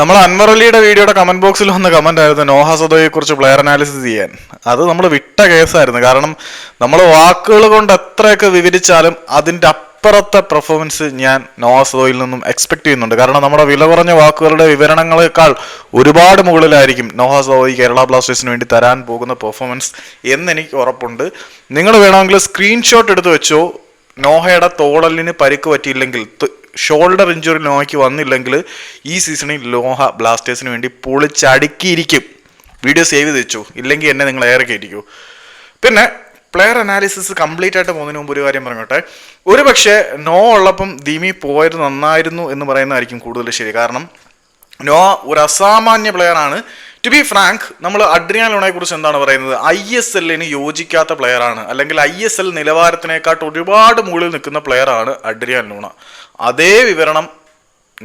നമ്മൾ അൻവർ അലിയുടെ വീഡിയോയുടെ കമന്റ് ബോക്സിൽ വന്ന കമന്റ് ആയിരുന്നു നോഹ സദോയെ കുറിച്ച് പ്ലെയർ അനാലിസിസ് ചെയ്യാൻ. അത് നമ്മൾ വിട്ട കേസായിരുന്നു. കാരണം നമ്മൾ വാക്കുകൾ കൊണ്ട് എത്രയൊക്കെ വിവരിച്ചാലും അതിന്റെ അപ്പുറത്തെ പെർഫോമൻസ് ഞാൻ നോഹ സദോയിൽ നിന്നും എക്സ്പെക്ട് ചെയ്യുന്നുണ്ട്. കാരണം നമ്മുടെ വില കുറഞ്ഞ വാക്കുകളുടെ വിവരണങ്ങളെക്കാൾ ഒരുപാട് മുകളിലായിരിക്കും നോഹ സദോയി കേരള ബ്ലാസ്റ്റേഴ്സിന് വേണ്ടി തരാൻ പോകുന്ന പെർഫോമൻസ് എന്ന് എനിക്ക് ഉറപ്പുണ്ട്. നിങ്ങൾ വേണമെങ്കിൽ സ്ക്രീൻഷോട്ട് എടുത്ത് വെച്ചോ. നോഹയുടെ തോളലിന് പരിക്ക് പറ്റിയില്ലെങ്കിൽ ഷോൾഡർ ഇഞ്ചുറി ലോഹയ്ക്ക് വന്നില്ലെങ്കിൽ ഈ സീസണിൽ ലോഹ ബ്ലാസ്റ്റേഴ്സിന് വേണ്ടി പൊളിച്ചടുക്കിയിരിക്കും വീഡിയോ സേവ് ചെയ്ത് വെച്ചു. ഇല്ലെങ്കിൽ എന്നെ നിങ്ങൾ ഏറെ കയറ്റിക്കൂ പിന്നെ പ്ലെയർ അനാലിസിസ് കംപ്ലീറ്റ് ആയിട്ട് പോകുന്നതിന് മുമ്പ് ഒരു കാര്യം പറഞ്ഞോട്ടെ. ഒരു പക്ഷേ നോ ഉള്ളപ്പം ദിമി പോയത് നന്നായിരുന്നു എന്ന് പറയുന്നതായിരിക്കും കൂടുതൽ ശരി. കാരണം നോ ഒരു അസാമാന്യ പ്ലെയറാണ് ആണ്. ടു ബി ഫ്രാങ്ക് നമ്മൾ അഡ്രിയാൻ ലോണയെ കുറിച്ച് എന്താണ് പറയുന്നത്? ഐ എസ് എല്ലിന് യോജിക്കാത്ത പ്ലെയർ ആണ്. അല്ലെങ്കിൽ ഐ എസ് എൽ നിലവാരത്തിനേക്കാട്ട് ഒരുപാട് മുകളിൽ നിൽക്കുന്ന പ്ലെയർ ആണ് അഡ്രിയാൻ ലൂണ. അതേ വിവരണം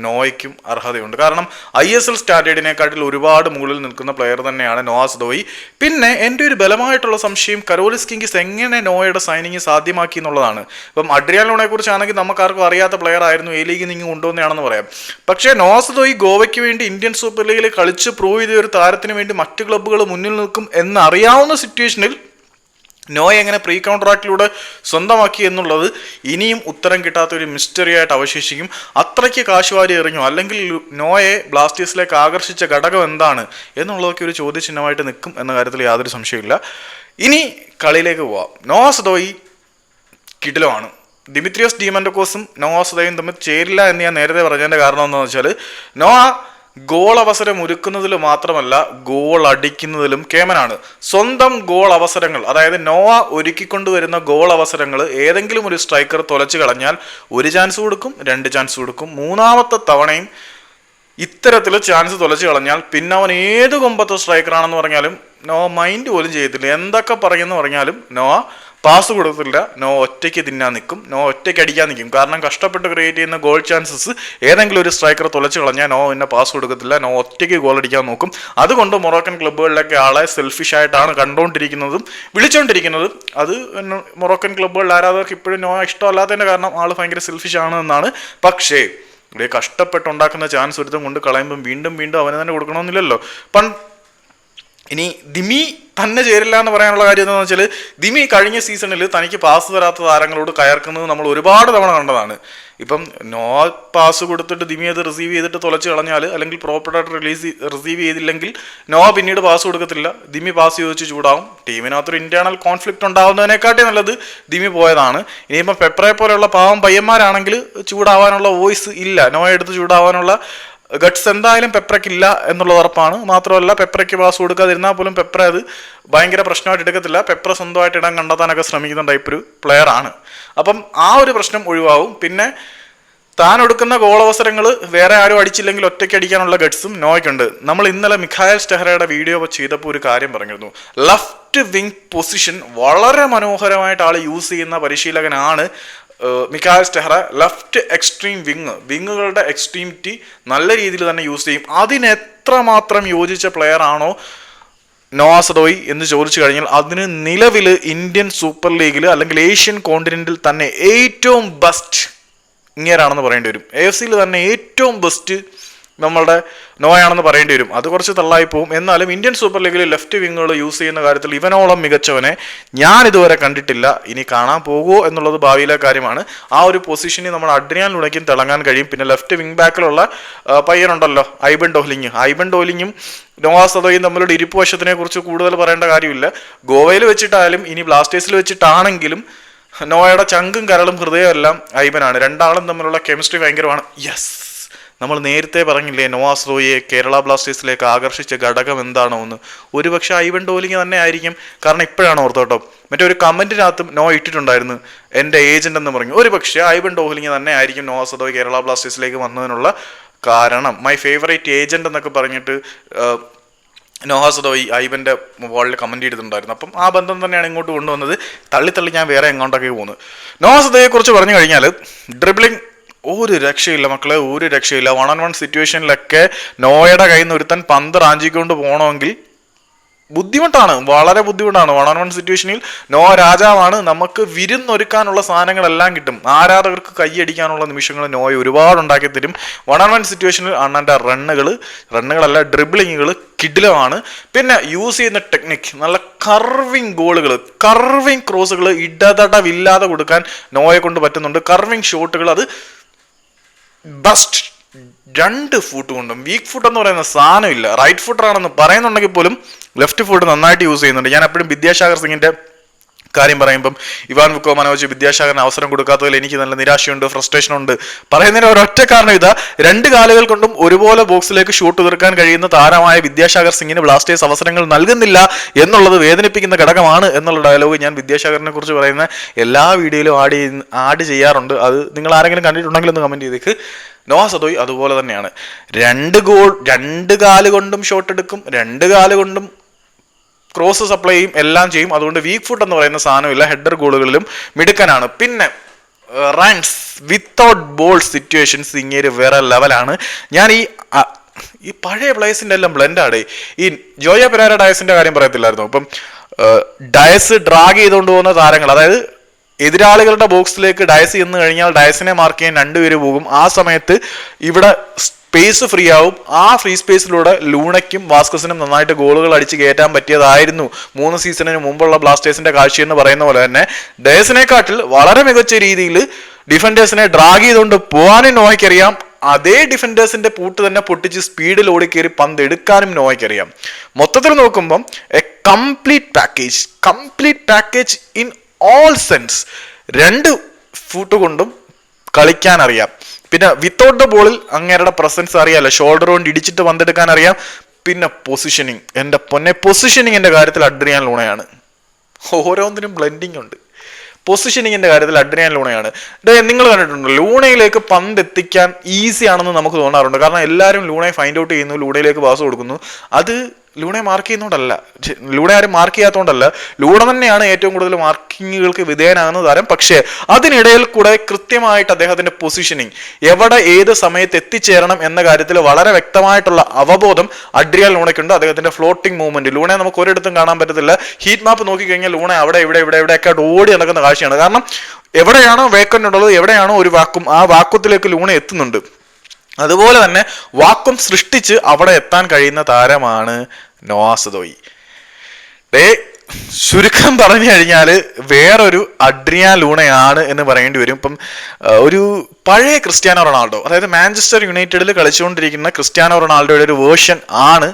നോയ്ക്കും അർഹതയുണ്ട്. കാരണം ഐ എസ് എൽ സ്റ്റാൻഡേർഡിനെക്കാട്ടിൽ ഒരുപാട് മുകളിൽ നിൽക്കുന്ന പ്ലെയർ തന്നെയാണ് നോവാസ് ദോയി. പിന്നെ എന്റെ ഒരു ബലമായിട്ടുള്ള സംശയം കരോലിസ് കിങ്കിസ് എങ്ങനെ നോയയുടെ സൈനിങ് സാധ്യമാക്കി എന്നുള്ളതാണ്. ഇപ്പം അഡ്രിയാലോണെ കുറിച്ചാണെങ്കിൽ കുറിച്ചാണെങ്കിൽ നമുക്കാർക്കും അറിയാത്ത പ്ലെയർ ആയിരുന്നു. എ ലീഗ് നിങ്ങൾ കൊണ്ടുവന്നതാണെന്ന് പറയാം. പക്ഷേ നോവാസ് ദോയി ഗോവയ്ക്ക് വേണ്ടി ഇന്ത്യൻ സൂപ്പർ ലീഗിൽ കളിച്ച് പ്രൂവ് ചെയ്ത ഒരു താരത്തിന് വേണ്ടി മറ്റ് ക്ലബ്ബുകൾ മുന്നിൽ നിൽക്കും എന്നറിയാവുന്ന സിറ്റുവേഷനിൽ നോയ എങ്ങനെ പ്രീ കോൺട്രാക്റ്റിലൂടെ സ്വന്തമാക്കി എന്നുള്ളത് ഇനിയും ഉത്തരം കിട്ടാത്ത ഒരു മിസ്റ്ററി ആയിട്ട് അവശേഷിക്കും. അത്രയ്ക്ക് കാശുവാരി എറിഞ്ഞു. അല്ലെങ്കിൽ നോയെ ബ്ലാസ്റ്റേഴ്സിലേക്ക് ആകർഷിച്ച ഘടകം എന്താണ് എന്നുള്ളതൊക്കെ ഒരു ചോദ്യചിഹ്നമായിട്ട് നിൽക്കും എന്ന കാര്യത്തിൽ യാതൊരു സംശയമില്ല ഇനി കളിയിലേക്ക് പോവാം. നോവാസദോയി കിടിലമാണ്. ദിമിത്രിയോസ് ഡീമൻഡോക്കോസും നോവാസദോയും തമ്മിൽ ചേരില്ല എന്ന് ഞാൻ നേരത്തെ പറഞ്ഞതിന്റെ കാരണം എന്താണെന്ന് വെച്ചാൽ നോവ ഗോൾ അവസരം ഒരുക്കുന്നതിൽ മാത്രമല്ല ഗോൾ അടിക്കുന്നതിലും കേമനാണ്. സ്വന്തം ഗോൾ അവസരങ്ങൾ അതായത് നോവ ഒരുക്കിക്കൊണ്ടുവരുന്ന ഗോൾ അവസരങ്ങൾ ഏതെങ്കിലും ഒരു സ്ട്രൈക്കർ തുലച്ചു കളഞ്ഞാൽ ഒരു ചാൻസ് കൊടുക്കും രണ്ട് ചാൻസ് കൊടുക്കും. മൂന്നാമത്തെ തവണയും ഇത്തരത്തിൽ ചാൻസ് തുലച്ചു കളഞ്ഞാൽ പിന്നെ അവൻ ഏത് കൊമ്പത്തെ സ്ട്രൈക്കറാണെന്ന് പറഞ്ഞാലും നോ മൈൻഡ് പോലും ചെയ്യത്തില്ല. എന്തൊക്കെ പറയുമെന്ന് പറഞ്ഞാലും നോ പാസ് കൊടുത്തില്ല നോ ഒറ്റയ്ക്ക് തിന്നാൻ നിൽക്കും. നോ ഒറ്റയ്ക്ക് അടിക്കാൻ നിൽക്കും. കാരണം കഷ്ടപ്പെട്ട് ക്രിയേറ്റ് ചെയ്യുന്ന ഗോൾ ചാൻസസ് ഏതെങ്കിലും ഒരു സ്ട്രൈക്കർ തുളച്ചു കളഞ്ഞാൽ നോ എന്നെ പാസ് കൊടുക്കത്തില്ല. നോ ഒറ്റയ്ക്ക് ഗോൾ അടിക്കാൻ നോക്കും. അതുകൊണ്ട് മൊറോക്കൻ ക്ലബ്ബുകളിലൊക്കെ ആളെ സെൽഫിഷ് ആയിട്ടാണ് കണ്ടുകൊണ്ടിരിക്കുന്നതും വിളിച്ചുകൊണ്ടിരിക്കുന്നതും അത് മൊറോക്കൻ ക്ലബ്ബുകളിൽ ആരാധകർക്ക് ഇപ്പോഴും നോ ഇഷ്ടമല്ലാത്തതിന്റെ കാരണം ആൾ ഭയങ്കര സെൽഫിഷ് ആണ് എന്നാണ് പക്ഷേ ഇവിടെ കഷ്ടപ്പെട്ടുണ്ടാക്കുന്ന ചാൻസ് ഒരുത്തം കൊണ്ട് കളയുമ്പം വീണ്ടും വീണ്ടും അവനെ തന്നെ കൊടുക്കണമെന്നില്ലല്ലോ. പൺ ഇനി ദിമി തന്നെ ചേരില്ല എന്ന് പറയാനുള്ള കാര്യം എന്താണെന്ന് വെച്ചാൽ ദിമി കഴിഞ്ഞ സീസണിൽ തനിക്ക് പാസ് തരാത്ത താരങ്ങളോട് കയർക്കുന്നത് നമ്മൾ ഒരുപാട് തവണ കണ്ടതാണ്. ഇപ്പം നോ പാസ് കൊടുത്തിട്ട് ദിമി അത് റിസീവ് ചെയ്തിട്ട് തുളച്ച് കളഞ്ഞാൽ അല്ലെങ്കിൽ പ്രോപ്പറായിട്ട് റിലീസ് റിസീവ് ചെയ്തില്ലെങ്കിൽ നോ പിന്നീട് പാസ് കൊടുക്കത്തില്ല. ദിമി പാസ് ചോദിച്ച് ചൂടാവും. ടീമിനകത്തൊരു ഇന്റേണൽ കോൺഫ്ലിക്റ്റ് ഉണ്ടാവുന്നതിനെക്കാട്ടി നല്ലത് ദിമി പോയതാണ്. ഇനിയിപ്പം പെപ്പറെ പോലെയുള്ള പാവം പയ്യന്മാരാണെങ്കിൽ ചൂടാവാനുള്ള വോയിസ് ഇല്ല. നോ എടുത്ത് ചൂടാവാനുള്ള ഗട്ട്സ് എന്തായാലും പെപ്രയ്ക്കില്ല എന്നുള്ളത് ഉറപ്പാണ്. മാത്രമല്ല പെപ്രയ്ക്ക് പാസ് കൊടുക്കാതിരുന്നാൽ പോലും പെപ്ര അത് ഭയങ്കര പ്രശ്നമായിട്ട് എടുക്കത്തില്ല. പെപ്ര സ്വന്തമായിട്ട് ഇടം കണ്ടെത്താനൊക്കെ ശ്രമിക്കുന്ന ടൈപ്പ് ഒരു പ്ലെയർ ആണ്. അപ്പം ആ ഒരു പ്രശ്നം ഒഴിവാവും. പിന്നെ താൻ എടുക്കുന്ന ഗോൾ അവസരങ്ങൾ വേറെ ആരും അടിച്ചില്ലെങ്കിൽ ഒറ്റയ്ക്ക് അടിക്കാനുള്ള ഗട്ട്സും നോയ്ക്കുണ്ട്. നമ്മൾ ഇന്നലെ മിഖായൽ സ്റ്റെഹറയുടെ വീഡിയോ ചെയ്തപ്പോൾ ഒരു കാര്യം പറഞ്ഞിരുന്നു. ലെഫ്റ്റ് വിങ് പൊസിഷൻ വളരെ മനോഹരമായിട്ട് ആൾ യൂസ് ചെയ്യുന്ന പരിശീലകനാണ് Mikael Stahre left extreme wing. വിങ്ങുകളുടെ extremity നല്ല രീതിയിൽ തന്നെ യൂസ് ചെയ്യും. അതിനെത്ര മാത്രം യോജിച്ച പ്ലെയർ ആണോ നോവാസഡോയ് എന്ന് ചോദിച്ചു കഴിഞ്ഞാൽ അതിന് നിലവിൽ ഇന്ത്യൻ സൂപ്പർ ലീഗിൽ അല്ലെങ്കിൽ ഏഷ്യൻ കോണ്ടിനെന്റിൽ തന്നെ ഏറ്റവും ബെസ്റ്റ് ഇങ്ങേരാണെന്ന് പറയേണ്ടി വരും. എ എഫ് സിയിൽ തന്നെ ഏറ്റവും ബെസ്റ്റ് നമ്മളുടെ നോയാണെന്ന് പറയേണ്ടി വരും. അത് കുറച്ച് തള്ളായി പോവും എന്നാലും ഇന്ത്യൻ സൂപ്പർ ലീഗിൽ ലെഫ്റ്റ് വിങ്ങുകൾ യൂസ് ചെയ്യുന്ന കാര്യത്തിൽ ഇവനോളം മികച്ചവനെ ഞാൻ ഇതുവരെ കണ്ടിട്ടില്ല. ഇനി കാണാൻ പോകുമോ എന്നുള്ളത് ഭാവിയിലെ കാര്യമാണ്. ആ ഒരു പൊസിഷനിൽ നമ്മൾ അഡ്രിയാൻ ലുണയ്ക്കും തിളങ്ങാൻ കഴിയും. പിന്നെ ലെഫ്റ്റ് വിങ് ബാക്കിലുള്ള പയ്യനുണ്ടല്ലോ ഐബൻ ഡോഹ്ലിങ് ഐബൻ ഡോഹ്ലിങ്ങും നോവാസ് അതോയും തമ്മിലുള്ള ഇരിപ്പ് വശത്തിനെ കുറിച്ച് കൂടുതൽ പറയേണ്ട കാര്യമില്ല. ഗോവയിൽ വെച്ചിട്ടായാലും ഇനി ബ്ലാസ്റ്റേഴ്സിൽ വെച്ചിട്ടാണെങ്കിലും നോയയുടെ ചങ്കും കരളും ഹൃദയവും എല്ലാം ഐബനാണ്. രണ്ടാളും തമ്മിലുള്ള കെമിസ്ട്രി ഭയങ്കരമാണ്. യെസ് നമ്മൾ നേരത്തെ പറഞ്ഞില്ലേ നോവാസ് റോയിയെ കേരള ബ്ലാസ്റ്റേഴ്സിലേക്ക് ആകർഷിച്ച ഘടകം എന്താണോ എന്ന് ഒരുപക്ഷെ ഐവൻ ഡോലിങ് തന്നെ ആയിരിക്കും. കാരണം ഇപ്പോഴാണ് ഓർത്തോട്ടോ. മറ്റേ ഒരു കമന്റിനകത്തും നോ ഇട്ടിട്ടുണ്ടായിരുന്നു. എന്റെ ഏജന്റ് എന്ന് പറഞ്ഞു. ഒരു പക്ഷേ ഐവൻ ഡോഹ്ലിങ് തന്നെ ആയിരിക്കും നോവാസ് റോയ് കേരള ബ്ലാസ്റ്റേഴ്സിലേക്ക് വന്നതിനുള്ള കാരണം. മൈ ഫേവറേറ്റ് ഏജന്റ് എന്നൊക്കെ പറഞ്ഞിട്ട് ആ, നോഹാസദോയി ഐവന്റെ മുകളിൽ കമന്റ് ചെയ്തിട്ടുണ്ടായിരുന്നു അപ്പം ആ ബന്ധം തന്നെയാണ് ഇങ്ങോട്ട് കൊണ്ടുവന്നത്. തള്ളി തള്ളി ഞാൻ വേറെ എങ്ങോട്ടൊക്കെ പോകുന്നത്. നോഹാസദോയെ കുറിച്ച് പറഞ്ഞു കഴിഞ്ഞാൽ ഡ്രിബിളിംഗ് ഒരു രക്ഷയില്ല മക്കളെ ഒരു രക്ഷയില്ല. വൺ ഓൺ വൺ സിറ്റുവേഷനിലൊക്കെ നോയയുടെ കയ്യിൽ നിന്ന് ഒരുത്തൻ പന്ത് റാഞ്ചിക്കൊണ്ട് പോകണമെങ്കിൽ ബുദ്ധിമുട്ടാണ് വളരെ ബുദ്ധിമുട്ടാണ്. വൺ ഓൺ വൺ സിറ്റുവേഷനിൽ നോ രാജാവാണ്. നമുക്ക് വിരുന്നൊരുക്കാനുള്ള സാധനങ്ങളെല്ലാം കിട്ടും. ആരാധകർക്ക് കൈയടിക്കാനുള്ള നിമിഷങ്ങൾ നോയ ഒരുപാട് ഉണ്ടാക്കി തരും. വൺ ഓൺ വൺ സിറ്റുവേഷനിൽ അണ്ണന്റെ റണ്ണുകൾ റണ്ണുകളല്ല ഡ്രിബിളിങ്ങുകൾ കിഡിലമാണ് പിന്നെ യൂസ് ചെയ്യുന്ന ടെക്നിക് നല്ല കർവിങ് ഗോളുകൾ കർവിങ് ക്രോസുകൾ ഇടതടവില്ലാതെ കൊടുക്കാൻ നോയെ കൊണ്ട് പറ്റുന്നുണ്ട്. കർവിങ് ഷോട്ടുകൾ അത് ബസ്റ്റ് രണ്ട് ഫുട്ട് കൊണ്ടും വീക്ക് ഫുട്ട് എന്ന് പറയുന്ന സാധനമില്ല. റൈറ്റ് ഫുട്ടറാണെന്ന് പറയുന്നുണ്ടെങ്കിൽ പോലും ലെഫ്റ്റ് ഫുട്ട് നന്നായിട്ട് യൂസ് ചെയ്യുന്നുണ്ട്. ഞാൻ എപ്പോഴും വിദ്യാസാഗർ സിംഗിന്റെ കാര്യം പറയുമ്പം ഇവാൻ ബുക്കോ മനോജ് വിദ്യാസാഗറിന് അവസരം കൊടുക്കാത്തതിൽ എനിക്ക് നല്ല നിരാശയുണ്ട് ഫ്രസ്ട്രേഷൻ ഉണ്ട്. പറയുന്നതിന് ഒരൊറ്റ കാരണം ഇതാ. രണ്ട് കാലുകൾ കൊണ്ടും ഒരുപോലെ ബോക്സിലേക്ക് ഷൂട്ട് തീർക്കാൻ കഴിയുന്ന താരമായ വിദ്യാസാഗർ സിംഗിന് ബ്ലാസ്റ്റേഴ്സ് അവസരങ്ങൾ നൽകുന്നില്ല എന്നുള്ളത് വേദനിപ്പിക്കുന്ന ഘടകമാണ് എന്നുള്ള ഡയലോഗ് ഞാൻ വിദ്യാസാഗറിനെ കുറിച്ച് പറയുന്ന എല്ലാ വീഡിയോയിലും ആഡ് ആഡ് ചെയ്യാറുണ്ട്. അത് നിങ്ങൾ ആരെങ്കിലും കണ്ടിട്ടുണ്ടെങ്കിൽ ഒന്ന് കമന്റ് ചെയ്തേക്ക്. നോഹ സദോയ് അതുപോലെ തന്നെയാണ്. രണ്ട് ഗോൾ രണ്ട് കാൽ കൊണ്ടും ഷോട്ട് എടുക്കും രണ്ട് കാൽ കൊണ്ടും ക്രോസ് സപ്ലൈയും എല്ലാം ചെയ്യും. അതുകൊണ്ട് വീക്ക് ഫുട്ട് എന്ന് പറയുന്ന സാധനമില്ല. ഹെഡർ ഗോളുകളിലും മിടുക്കനാണ്. പിന്നെ റൺസ് വിത്തൗട്ട് ബോൾ സിറ്റുവേഷൻസ് ഇങ്ങനെ വേറെ ലെവലാണ് ഞാൻ ഈ ഈ പഴയ പ്ലേസിന്റെ എല്ലാം ബ്ലെൻഡാടേ ഈ ജോയ പെരാര ഡയസിന്റെ കാര്യം പറയത്തില്ലായിരുന്നു? അപ്പം ഡയസ് ഡ്രാഗ് ചെയ്തുകൊണ്ട് പോകുന്ന താരങ്ങൾ അതായത് എതിരാളികളുടെ ബോക്സിലേക്ക് ഡയസ് ചെന്ന് കഴിഞ്ഞാൽ ഡയസിനെ മാർക്ക് ചെയ്യാൻ രണ്ടുപേര് പോകും. ആ സമയത്ത് ഇവിടെ സ്പേസ് ഫ്രീ ആവും. ആ ഫ്രീ സ്പേസിലൂടെ ലൂണയ്ക്കും വാസ്കസിനും നന്നായിട്ട് ഗോളുകൾ അടിച്ച് കയറ്റാൻ പറ്റിയതായിരുന്നു. മൂന്ന് സീസണിന് മുമ്പുള്ള ബ്ലാസ്റ്റേഴ്സിന്റെ കാഴ്ച എന്ന് പറയുന്ന പോലെ തന്നെ ഡേസിനെക്കാട്ടിൽ വളരെ മികച്ച രീതിയിൽ ഡിഫൻഡേഴ്സിനെ ഡ്രാഗ് ചെയ്തുകൊണ്ട് പോകാനും നോയ്ക്കറിയാം അതേ ഡിഫൻഡേഴ്സിന്റെ പൂട്ട് തന്നെ പൊട്ടിച്ച് സ്പീഡിൽ ഓടിക്കേറി പന്ത് എടുക്കാനും നോയ്ക്കറിയാം മൊത്തത്തിൽ നോക്കുമ്പം a complete package complete package in all sense രണ്ട് ഫൂട്ട് കൊണ്ടും കളിക്കാൻ അറിയാം. പിന്നെ വിത്തൗട്ട് ദ ബോളിൽ അങ്ങേരുടെ പ്രസൻസ് അറിയാലോ. ഷോൾഡർ കൊണ്ട് ഇടിച്ചിട്ട് പന്തെടുക്കാൻ അറിയാം. പിന്നെ പൊസിഷനിങ് എന്റെ പൊന്നെ പൊസിഷനിങ്ങിന്റെ കാര്യത്തിൽ അഡ്രിയാൻ ലൂണയാണ്. ഓരോന്നിനും ബ്ലെൻഡിങ് ഉണ്ട്. പൊസിഷനിങ്ങിന്റെ കാര്യത്തിൽ അഡ്രിയാൻ ലൂണയാണ്. നിങ്ങൾ കണ്ടിട്ടുണ്ടോ? ലൂണയിലേക്ക് പന്ത് എത്തിക്കാൻ ഈസി ആണെന്ന് നമുക്ക് തോന്നാറുണ്ട്. കാരണം എല്ലാവരും ലൂണയെ ഫൈൻഡ് ഔട്ട് ചെയ്യുന്നു ലൂണയിലേക്ക് പാസ് കൊടുക്കുന്നു. അത് ലൂണയെ മാർക്ക് ചെയ്യുന്നതുകൊണ്ടല്ല ലൂണ ആരും മാർക്ക് ചെയ്യാത്തതുകൊണ്ടല്ല ലൂണ തന്നെയാണ് ഏറ്റവും കൂടുതൽ മാർക്കിങ്ങുകൾക്ക് വിധേയനാകുന്ന താരം. പക്ഷേ അതിനിടയിൽ കൂടെ കൃത്യമായിട്ട് അദ്ദേഹത്തിന്റെ പൊസിഷനിങ് എവിടെ ഏത് സമയത്ത് എത്തിച്ചേരണം എന്ന കാര്യത്തിൽ വളരെ വ്യക്തമായിട്ടുള്ള അവബോധം അഡ്രിയാൽ ലൂണയ്ക്കുണ്ട്. അദ്ദേഹത്തിന്റെ ഫ്ലോട്ടിംഗ് മൂവ്മെന്റ് ലൂണയെ നമുക്ക് ഒരിടത്തും കാണാൻ പറ്റത്തില്ല. ഹീറ്റ് മാപ്പ് നോക്കിക്കഴിഞ്ഞാൽ ലൂണ അവിടെ ഇവിടെ ഇവിടെ ഇവിടെയൊക്കെ ഓടി നടക്കുന്ന കാഴ്ചയാണ്. കാരണം എവിടെയാണോ വേക്കന്റ് ഉള്ളത് എവിടെയാണോ ഒരു വാക്കും ആ വാക്കുത്തിലേക്ക് ലൂണ എത്തുന്നുണ്ട്. അതുപോലെ തന്നെ വാക്വം സൃഷ്ടിച്ച് അവിടെ എത്താൻ കഴിയുന്ന താരമാണ് നോവാസദോയി ഡേ ചുരുക്കം പറഞ്ഞു കഴിഞ്ഞാൽ വേറൊരു അഡ്രിയാൻ ലൂണയാണ് എന്ന് പറയേണ്ടി വരും. ഇപ്പം ഒരു പഴയ ക്രിസ്ത്യാനോ റൊണാൾഡോ അതായത് മാഞ്ചസ്റ്റർ യുണൈറ്റഡിൽ കളിച്ചുകൊണ്ടിരിക്കുന്ന ക്രിസ്ത്യാനോ റൊണാൾഡോയുടെ ഒരു വേർഷൻ ആണ്.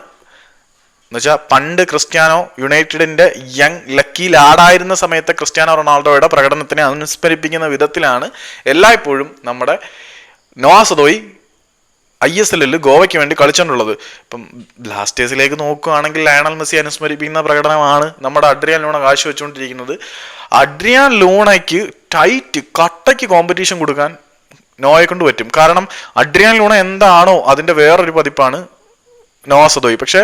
എന്നുവെച്ചാൽ പണ്ട് ക്രിസ്ത്യാനോ യുണൈറ്റഡിന്റെ യങ് ലക്കി ലാഡായിരുന്ന സമയത്ത് ക്രിസ്ത്യാനോ റൊണാൾഡോയുടെ പ്രകടനത്തിനെ അനുസ്മരിപ്പിക്കുന്ന വിധത്തിലാണ് എല്ലായ്പ്പോഴും നമ്മുടെ നോവാസദോയി ഐ എസ് എല്ലിൽ ഗോവയ്ക്ക് വേണ്ടി കളിച്ചിട്ടുള്ളത് ഇപ്പം ബ്ലാസ്റ്റേഴ്സിലേക്ക് നോക്കുകയാണെങ്കിൽ ലയണൽ മെസ്സി അനുസ്മരിപ്പിക്കുന്ന പ്രകടനമാണ് നമ്മുടെ അഡ്രിയാൻ ലൂണ കാഴ്ചവെച്ചുകൊണ്ടിരിക്കുന്നത് അഡ്രിയാൻ ലൂണയ്ക്ക് ടൈറ്റ് കട്ടയ്ക്ക് കോമ്പറ്റീഷൻ കൊടുക്കാൻ നോയെ കൊണ്ട് പറ്റും. കാരണം അഡ്രിയാൻ ലൂണ എന്താണോ അതിന്റെ വേറൊരു പതിപ്പാണ് നോവാസദോയി പക്ഷേ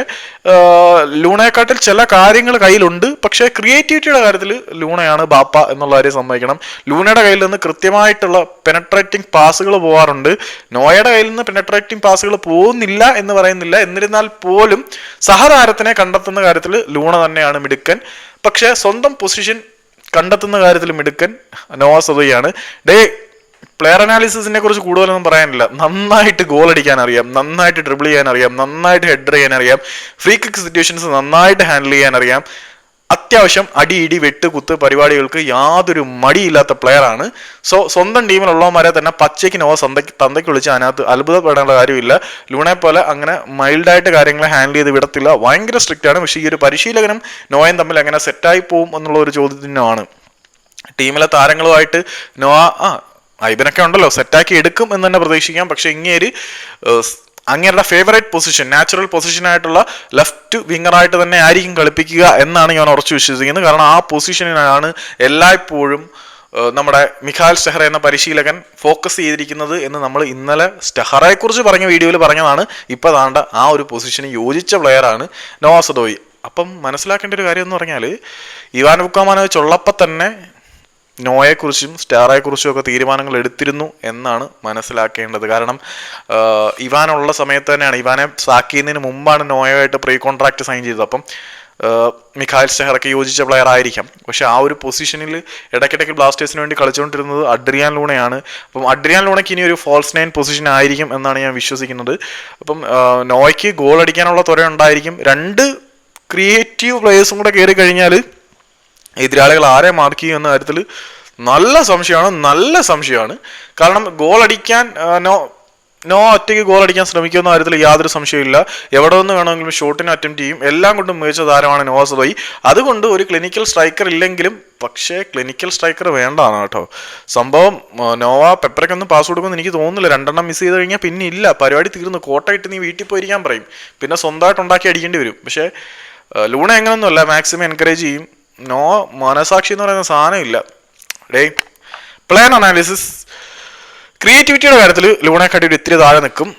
ലൂണയെക്കാട്ടിൽ ചില കാര്യങ്ങൾ കയ്യിലുണ്ട്. പക്ഷേ ക്രിയേറ്റിവിറ്റിയുടെ കാര്യത്തിൽ ലൂണയാണ് ബാപ്പ എന്നുള്ള കാര്യം സമ്മതിക്കണം. ലൂണയുടെ കയ്യിൽ നിന്ന് കൃത്യമായിട്ടുള്ള പെനട്രേറ്റിംഗ് പാസുകൾ പോകാറുണ്ട് നോയയുടെ കയ്യിൽ നിന്ന് പെനട്രേറ്റിംഗ് പാസുകൾ പോകുന്നില്ല എന്ന് പറയുന്നില്ല. എന്നിരുന്നാൽ പോലും സഹതാരത്തിനെ കണ്ടെത്തുന്ന കാര്യത്തിൽ ലൂണ തന്നെയാണ് മിടുക്കൻ. പക്ഷേ സ്വന്തം പൊസിഷൻ കണ്ടെത്തുന്ന കാര്യത്തിൽ മിടുക്കൻ നോവാസദോയാണ് ഡേ പ്ലെയർ അനാലിസിസിനെ കുറിച്ച് കൂടുതലൊന്നും പറയാനില്ല. നന്നായിട്ട് ഗോൾ അടിക്കാൻ അറിയാം നന്നായിട്ട് ഡ്രിബിൾ ചെയ്യാൻ അറിയാം നന്നായിട്ട് ഹെഡർ ചെയ്യാൻ അറിയാം ഫ്രീ കിക്ക് സിറ്റുവേഷൻസ് നന്നായിട്ട് ഹാൻഡിൽ ചെയ്യാൻ അറിയാം അത്യാവശ്യം അടി ഇടി വെട്ട് കുത്ത് പരിപാടികൾക്ക് യാതൊരു മടിയില്ലാത്ത പ്ലെയർ ആണ്. സോ സ്വന്തം ടീമിലുള്ളവന്മാരെ തന്നെ പച്ചയ്ക്ക് നോവ സന്തയ്ക്ക് തന്തയ്ക്ക് വിളിച്ച് അതിനകത്ത് അത്ഭുതപ്പെടേണ്ട കാര്യമില്ല. ലൂണെ പോലെ അങ്ങനെ മൈൽഡായിട്ട് കാര്യങ്ങളെ ഹാൻഡിൽ ചെയ്ത് വിടത്തില്ല. ഭയങ്കര സ്ട്രിക്റ്റ് ആണ്. പക്ഷേ ഈ ഒരു പരിശീലകനും നോയും തമ്മിൽ എങ്ങനെ സെറ്റായി പോകും എന്നുള്ള ഒരു ചോദ്യത്തിനാണ്. ടീമിലെ താരങ്ങളുമായിട്ട് നോ ആ ഐബനൊക്കെ ഉണ്ടല്ലോ. സെറ്റാക്കി എടുക്കും എന്ന് തന്നെ പ്രതീക്ഷിക്കാം. പക്ഷെ ഇങ്ങേര് അങ്ങേരുടെ ഫേവറേറ്റ് പൊസിഷൻ നാച്ചുറൽ പൊസിഷൻ ആയിട്ടുള്ള ലെഫ്റ്റ് വിങ്ങറായിട്ട് തന്നെ ആയിരിക്കും കളിപ്പിക്കുക എന്നാണ് ഞാൻ ഉറച്ചു വിശ്വസിക്കുന്നത്. കാരണം ആ പൊസിഷനിലാണ് എല്ലായ്പ്പോഴും നമ്മുടെ മിഖാൽ സ്റ്റെഹർ എന്ന പരിശീലകൻ ഫോക്കസ് ചെയ്തിരിക്കുന്നത് എന്ന് നമ്മൾ ഇന്നലെ സ്റ്റെഹറയെക്കുറിച്ച് പറഞ്ഞ വീഡിയോയിൽ പറഞ്ഞതാണ്. ഇപ്പോൾ താണ്ട ആ ഒരു പൊസിഷന് യോജിച്ച പ്ലെയറാണ് നോവാസദോയി അപ്പം മനസ്സിലാക്കേണ്ട ഒരു കാര്യം എന്ന് പറഞ്ഞാൽ ഇവാൻ ബുക്കാമാനോവിച്ച് ഉള്ളപ്പോൾ തന്നെ നോയെക്കുറിച്ചും സ്റ്റാറെക്കുറിച്ചും ഒക്കെ തീരുമാനങ്ങൾ എടുത്തിരുന്നു എന്നാണ് മനസ്സിലാക്കേണ്ടത്. കാരണം ഇവാനുള്ള സമയത്ത് തന്നെയാണ് ഇവാനെ സാക്കിയതിന് മുമ്പാണ് നോയുമായിട്ട് പ്രീ കോൺട്രാക്ട് സൈൻ ചെയ്തത്. അപ്പം മിഖായൽ സ്റ്റെഹറൊക്കെ യോജിച്ച പ്ലെയർ ആയിരിക്കാം. പക്ഷെ ആ ഒരു പൊസിഷനിൽ ഇടയ്ക്കിടയ്ക്ക് ബ്ലാസ്റ്റേഴ്സിന് വേണ്ടി കളിച്ചുകൊണ്ടിരുന്നത് അഡ്രിയാൻ ലൂണയാണ്. അപ്പം അഡ്രിയാൻ ലൂണയ്ക്ക് ഇനി ഒരു ഫോൾസ് നയൻ പൊസിഷൻ ആയിരിക്കും എന്നാണ് ഞാൻ വിശ്വസിക്കുന്നത്. അപ്പം നോയ്ക്ക് ഗോൾ അടിക്കാനുള്ള തുര ഉണ്ടായിരിക്കും. രണ്ട് ക്രിയേറ്റീവ് പ്ലേയേഴ്സും കൂടെ കയറി കഴിഞ്ഞാൽ എതിരാളികൾ ആരെ മാർക്ക് ചെയ്യും എന്ന കാര്യത്തിൽ നല്ല സംശയമാണ് നല്ല സംശയമാണ്. കാരണം ഗോൾ അടിക്കാൻ നോ നോ ഒറ്റയ്ക്ക് ഗോൾ അടിക്കാൻ ശ്രമിക്കുന്ന കാര്യത്തിൽ യാതൊരു സംശയമില്ല എവിടെ നിന്ന് വേണമെങ്കിലും ഷോട്ടിന് അറ്റംപ്റ്റ് ചെയ്യും. എല്ലാം കൊണ്ടും മികച്ച താരമാണ് നോവാസ് ബൈ അതുകൊണ്ട് ഒരു ക്ലിനിക്കൽ സ്ട്രൈക്കർ ഇല്ലെങ്കിലും പക്ഷേ ക്ലിനിക്കൽ സ്ട്രൈക്കർ വേണ്ടതാണ് കേട്ടോ. സംഭവം നോവ പെപ്പറയ്ക്കൊന്നും പാസ് കൊടുക്കുമെന്ന് എനിക്ക് തോന്നുന്നില്ല. രണ്ടെണ്ണം മിസ് ചെയ്ത് കഴിഞ്ഞാൽ പിന്നെ ഇല്ല. പരിപാടി തീർന്നു. കോട്ടയിട്ട് നീ വീട്ടിൽ പോയിരിക്കാൻ പറയും. പിന്നെ സ്വന്തമായിട്ട് ഉണ്ടാക്കി അടിക്കേണ്ടി വരും. പക്ഷേ ലൂണ എങ്ങനെയൊന്നുമല്ല മാക്സിമം എൻകറേജ് ചെയ്യും. നോ മനസാക്ഷി എന്ന് പറയുന്ന സാധനമില്ല ഡേ പ്ലാൻ അനാലിസിസ് ക്രിയേറ്റിവിറ്റിയുടെ കാര്യത്തിൽ ലൂണയെക്കാട്ടി ഒരു ഇത്തിരി താഴെ നിൽക്കും.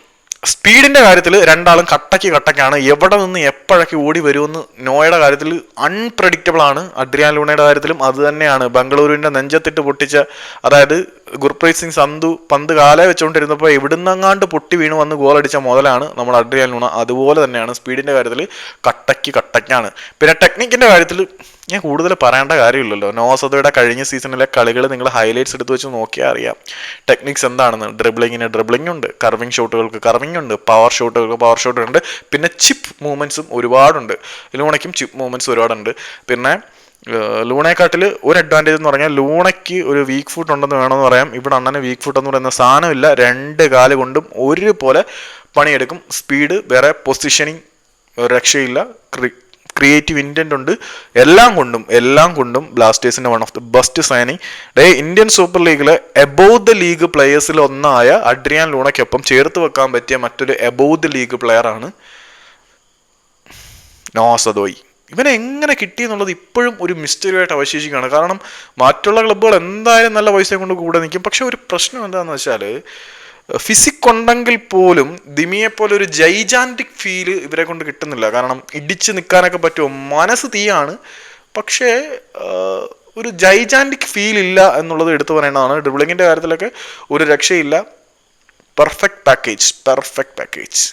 സ്പീഡിന്റെ കാര്യത്തിൽ രണ്ടാളും കട്ടയ്ക്ക് കട്ടയ്ക്കാണ് എവിടെ നിന്ന് എപ്പോഴൊക്കെ ഓടി വരുമെന്ന് നോയുടെ കാര്യത്തിൽ അൺപ്രഡിക്റ്റബിൾ ആണ്. അഡ്രിയാൻ ലൂണയുടെ കാര്യത്തിലും അത് തന്നെയാണ്. ബംഗളൂരുവിന്റെ നെഞ്ചത്തിട്ട് പൊട്ടിച്ച അതായത് ഗുർപ്രീത് സിംഗ് സന്ധു പന്ത് കാലേ വെച്ചുകൊണ്ടിരുന്നപ്പോൾ എവിടുന്നെങ്ങാണ്ട് പൊട്ടി വീണ് വന്ന് ഗോളടിച്ച മുതലാണ് നമ്മൾ അഡ്രിയാൻ ലൂണ. അതുപോലെ തന്നെയാണ് സ്പീഡിന്റെ കാര്യത്തിൽ കട്ടയ്ക്ക് കട്ടയ്ക്കാണ് പിന്നെ ടെക്നിക്കിന്റെ കാര്യത്തിൽ ഞാൻ കൂടുതൽ പറയേണ്ട കാര്യമില്ലല്ലോ. നോസതയുടെ കഴിഞ്ഞ സീസണിലെ കളികൾ നിങ്ങൾ ഹൈലൈറ്റ്സ് എടുത്ത് വെച്ച് നോക്കിയാൽ അറിയാം. ടെക്നിക്സ് എന്താണെന്ന്. ഡ്രിബ്ലിങ്ങിന് ഡ്രിബ്ലിംഗ് ഉണ്ട്. കർവിംഗ് ഷോട്ടുകൾക്ക് കർവിംഗ് ഉണ്ട്. പവർ ഷോട്ടുകൾക്ക് പവർ ഷോട്ട് ഉണ്ട്. പിന്നെ ചിപ്പ് മൂവ്മെന്റ്സും ഒരുപാടുണ്ട്. ലൂണയ്ക്കും ചിപ്പ് മൂവ്മെന്റ്സ് ഒരുപാടുണ്ട്. പിന്നെ ലൂണയെക്കാട്ടിൽ ഒരു അഡ്വാന്റേജ് എന്ന് പറഞ്ഞാൽ ലൂണയ്ക്ക് ഒരു വീക്ക് ഫുട്ട് ഉണ്ടെന്ന് വേണമെന്ന് പറയാം. ഇവിടെ അണ്ണന് വീക്ക് ഫുട്ട് എന്ന് പറയുന്ന സാധനമില്ല. രണ്ട് കാൽ കൊണ്ടും ഒരുപോലെ പണിയെടുക്കും. സ്പീഡ് വേറെ പൊസിഷനിങ് രക്ഷയില്ല. ക്രിയേറ്റീവ് ഇന്റന്റ് ഉണ്ട്. എല്ലാം കൊണ്ടും എല്ലാം കൊണ്ടും ബ്ലാസ്റ്റേഴ്സിന്റെ one of the best signing the Indian super ലീഗിലെ എബോവ് ദ ലീഗ് പ്ലെയേഴ്സിൽ ഒന്നായ അഡ്രിയാൻ ലൂണയ്ക്കൊപ്പം ചേർത്ത് വെക്കാൻ പറ്റിയ മറ്റൊരു എബോവ് ദ ലീഗ് പ്ലെയർ ആണ് നോസദോയി ഇവനെ എങ്ങനെ കിട്ടി എന്നുള്ളത് ഇപ്പോഴും ഒരു മിസ്റ്ററി ആയിട്ട് അവശേഷിക്കുകയാണ്. കാരണം മറ്റുള്ള ക്ലബ്ബുകൾ എന്തായാലും നല്ല പൈസ കൊണ്ട് കൂടെ നിൽക്കും. പക്ഷെ ഒരു പ്രശ്നം എന്താണെന്ന് വെച്ചാൽ ഫിസിക് ഉണ്ടെങ്കിൽ പോലും ദിമിയെ പോലെ ഒരു ജൈജാന്റിക് ഫീൽ ഇവരെ കൊണ്ട് കിട്ടുന്നില്ല. കാരണം ഇടിച്ച് നിൽക്കാനൊക്കെ പറ്റുമോ? മനസ്സ് തീയാണ്. പക്ഷേ ഒരു ജൈജാന്റിക് ഫീൽ ഇല്ല എന്നുള്ളത് എടുത്തു പറയേണ്ടതാണ്. ഡ്രിബിളിങ്ങിന്റെ കാര്യത്തിലൊക്കെ ഒരു രക്ഷയില്ല. Perfect package perfect package